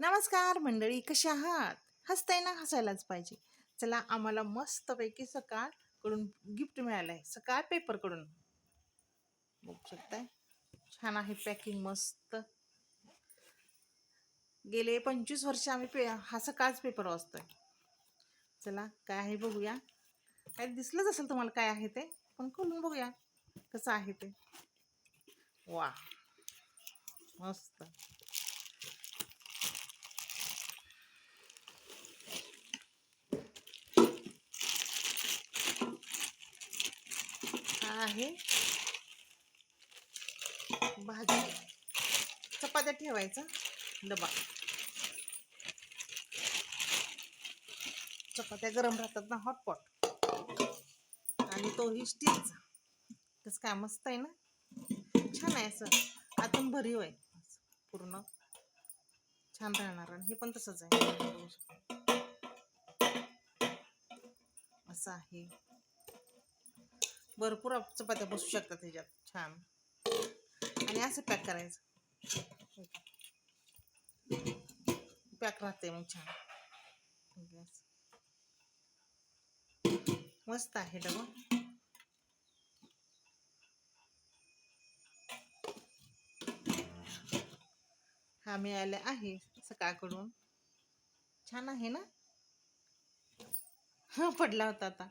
नमस्कार मंडळी कशा आहात? हसताय ना हसायलाच पाहिजे. चला आम्हाला मस्तपैकी सकाळकडून गिफ्ट मिळालं आहे सकाळ पेपरकडून बघू शकताय. छान आहे पॅकिंग मस्त. गेले पंचवीस वर्ष आम्ही पे हा सकाळच पेपर वाचतोय. चला काय आहे बघूया. काय दिसलंच असेल तुम्हाला काय आहे ते? पण खोलून बघूया. कसं आहे ते? वा मस्त. आहे. भाजी चपात्या ठेवायचा. डबा. चपात्या गरम राहतात ना हॉटपॉट आणि तोही स्टीलचा कसं काय मस्त आहे ना? छान आहे असं. आतून भरीव आहे असं पूर्ण. छान राहणार आणि हे पण तसंच आहे. असं आहे. भरपूर चपात्या बसू शकतात ह्याच्यात. छान. आणि असं पॅक करायचं. पॅक राहते मग छान. मस्त आहे डबा. हा मिळाला आहे सकाळकडून. छान आहे ना? हा पडला होता आता.